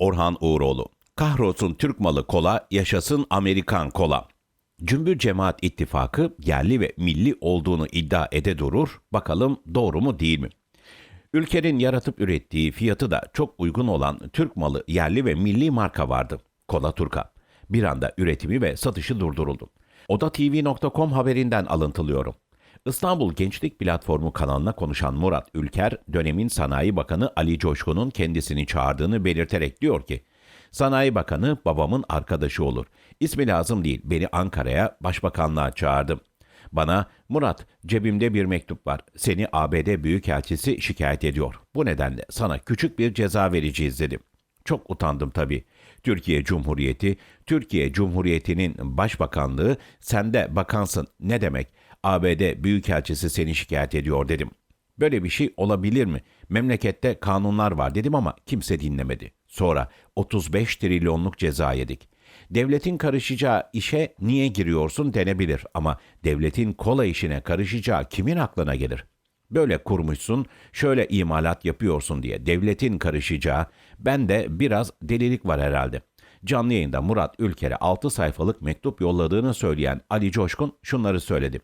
Orhan Uğuroğlu. Kahrolsun Türk malı kola, yaşasın Amerikan kola. Cümbür Cemaat İttifakı yerli ve milli olduğunu iddia ede durur. Bakalım doğru mu değil mi? Ülkenin yaratıp ürettiği fiyatı da çok uygun olan Türk malı yerli ve milli marka vardı. Kola Turka. Bir anda üretimi ve satışı durduruldu. OdaTV.com haberinden alıntılıyorum. İstanbul Gençlik Platformu kanalına konuşan Murat Ülker, dönemin Sanayi Bakanı Ali Coşkun'un kendisini çağırdığını belirterek diyor ki, Sanayi Bakanı babamın arkadaşı olur. İsmi lazım değil, beni Ankara'ya, başbakanlığa çağırdı. Bana, Murat cebimde bir mektup var. Seni ABD Büyükelçisi şikayet ediyor. Bu nedenle sana küçük bir ceza vereceğiz dedim. Çok utandım tabii. Türkiye Cumhuriyeti, Türkiye Cumhuriyeti'nin başbakanlığı, sen de bakansın ne demek? ABD Büyükelçisi seni şikayet ediyor dedim. Böyle bir şey olabilir mi? Memlekette kanunlar var dedim ama kimse dinlemedi. Sonra 35 trilyonluk ceza yedik. Devletin karışacağı işe niye giriyorsun denebilir ama devletin kola işine karışacağı kimin aklına gelir? Böyle kurmuşsun, şöyle imalat yapıyorsun diye devletin karışacağı, ben de biraz delilik var herhalde. Canlı yayında Murat Ülker'e 6 sayfalık mektup yolladığını söyleyen Ali Coşkun şunları söyledi.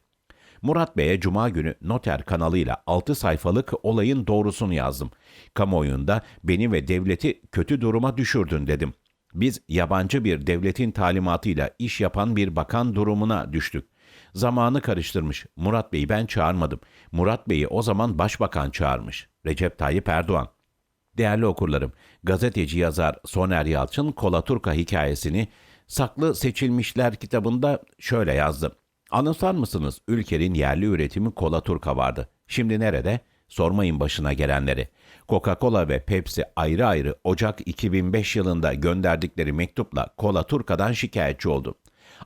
Murat Bey'e Cuma günü Noter kanalıyla 6 sayfalık olayın doğrusunu yazdım. Kamuoyunda beni ve devleti kötü duruma düşürdün dedim. Biz yabancı bir devletin talimatıyla iş yapan bir bakan durumuna düştük. Zamanı karıştırmış. Murat Bey'i ben çağırmadım. Murat Bey'i o zaman başbakan çağırmış. Recep Tayyip Erdoğan. Değerli okurlarım, gazeteci yazar Soner Yalçın Kolaturka hikayesini Saklı Seçilmişler kitabında şöyle yazdı. Anımsar mısınız? Ülkenin yerli üretimi Kolaturka vardı. Şimdi nerede? Sormayın başına gelenleri. Coca-Cola ve Pepsi ayrı ayrı Ocak 2005 yılında gönderdikleri mektupla Kolaturka'dan şikayetçi oldu.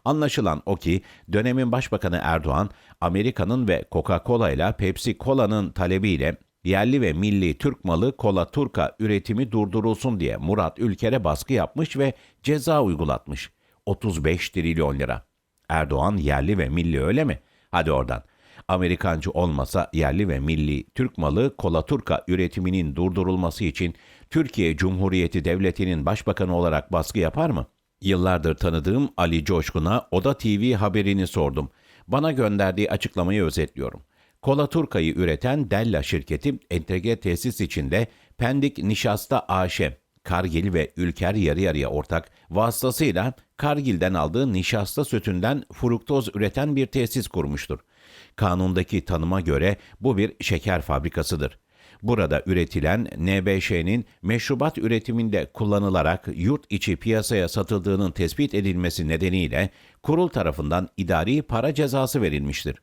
Anlaşılan o ki dönemin Başbakanı Erdoğan, Amerika'nın ve Coca-Cola ile Pepsi Cola'nın talebiyle yerli ve milli Türk malı Kola Turka üretimi durdurulsun diye Murat Ülker'e baskı yapmış ve ceza uygulatmış. 35 trilyon lira. Erdoğan yerli ve milli öyle mi? Hadi oradan. Amerikancı olmasa yerli ve milli Türk malı Kola Turka üretiminin durdurulması için Türkiye Cumhuriyeti Devleti'nin başbakanı olarak baskı yapar mı? Yıllardır tanıdığım Ali Coşkun'a Oda TV haberini sordum. Bana gönderdiği açıklamayı özetliyorum. Kola Turka'yı üreten Della şirketi entegre tesis içinde Pendik Nişasta AŞ, Kargil ve Ülker yarı yarıya ortak vasıtasıyla Kargil'den aldığı nişasta sütünden fruktoz üreten bir tesis kurmuştur. Kanundaki tanıma göre bu bir şeker fabrikasıdır. Burada üretilen NBŞ'nin meşrubat üretiminde kullanılarak yurt içi piyasaya satıldığının tespit edilmesi nedeniyle kurul tarafından idari para cezası verilmiştir.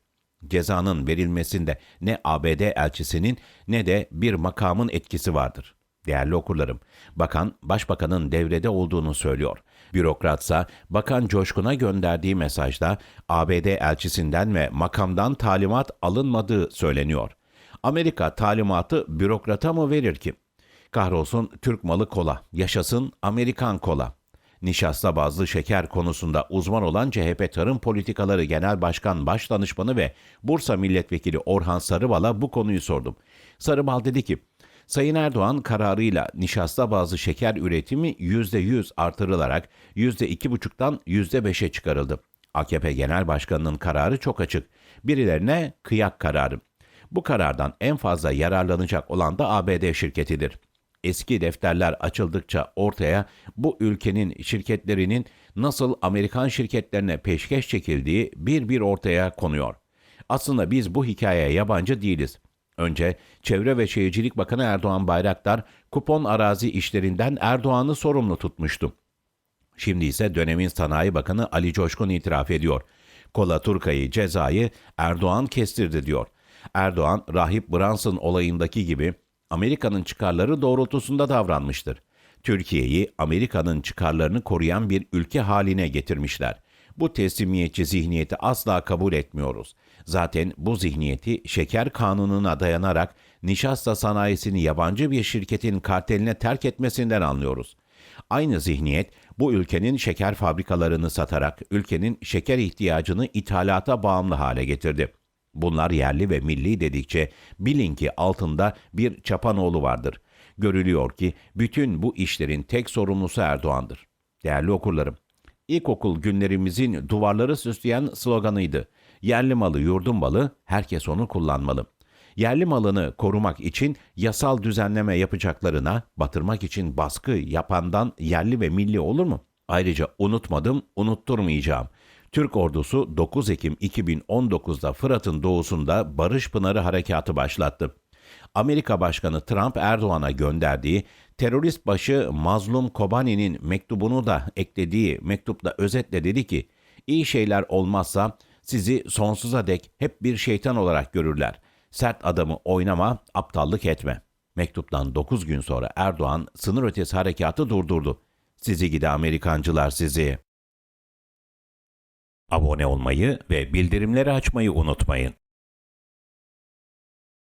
Cezanın verilmesinde ne ABD elçisinin ne de bir makamın etkisi vardır. Değerli okurlarım, bakan başbakanın devrede olduğunu söylüyor. Bürokratsa Bakan Coşkun'a gönderdiği mesajda ABD elçisinden ve makamdan talimat alınmadığı söyleniyor. Amerika talimatı bürokrata mı verir ki? Kahrolsun Türk malı kola, yaşasın Amerikan kola. Nişasta bazlı şeker konusunda uzman olan CHP Tarım Politikaları Genel Başkan Başdanışmanı ve Bursa Milletvekili Orhan Sarıbal'a bu konuyu sordum. Sarıbal dedi ki, Sayın Erdoğan kararıyla nişasta bazlı şeker üretimi %100 artırılarak %2,5'tan %5'e çıkarıldı. AKP Genel Başkanı'nın kararı çok açık. Birilerine kıyak kararı. Bu karardan en fazla yararlanacak olan da ABD şirketidir. Eski defterler açıldıkça ortaya bu ülkenin şirketlerinin nasıl Amerikan şirketlerine peşkeş çekildiği bir bir ortaya konuyor. Aslında biz bu hikayeye yabancı değiliz. Önce Çevre ve Şehircilik Bakanı Erdoğan Bayraktar kupon arazi işlerinden Erdoğan'ı sorumlu tutmuştu. Şimdi ise dönemin Sanayi Bakanı Ali Coşkun itiraf ediyor. Kola Turka'yı cezayı Erdoğan kestirdi diyor. Erdoğan, Rahip Brunson olayındaki gibi Amerika'nın çıkarları doğrultusunda davranmıştır. Türkiye'yi Amerika'nın çıkarlarını koruyan bir ülke haline getirmişler. Bu teslimiyetçi zihniyeti asla kabul etmiyoruz. Zaten bu zihniyeti şeker kanununa dayanarak nişasta sanayisini yabancı bir şirketin karteline terk etmesinden anlıyoruz. Aynı zihniyet bu ülkenin şeker fabrikalarını satarak ülkenin şeker ihtiyacını ithalata bağımlı hale getirdi. Bunlar yerli ve milli dedikçe bilin ki altında bir çapanoğlu vardır. Görülüyor ki bütün bu işlerin tek sorumlusu Erdoğan'dır. Değerli okurlarım, İlkokul günlerimizin duvarları süsleyen sloganıydı. Yerli malı yurdun malı, herkes onu kullanmalı. Yerli malını korumak için yasal düzenleme yapacaklarına batırmak için baskı yapandan yerli ve milli olur mu? Ayrıca unutmadım, unutturmayacağım. Türk ordusu 9 Ekim 2019'da Fırat'ın doğusunda Barış Pınarı Harekatı başlattı. Amerika Başkanı Trump Erdoğan'a gönderdiği terörist başı Mazlum Kobani'nin mektubunu da eklediği mektupta özetle dedi ki, iyi şeyler olmazsa sizi sonsuza dek hep bir şeytan olarak görürler. Sert adamı oynama, aptallık etme. Mektuptan 9 gün sonra Erdoğan sınır ötesi harekatı durdurdu. Sizi gidi Amerikancılar sizi. Abone olmayı ve bildirimleri açmayı unutmayın.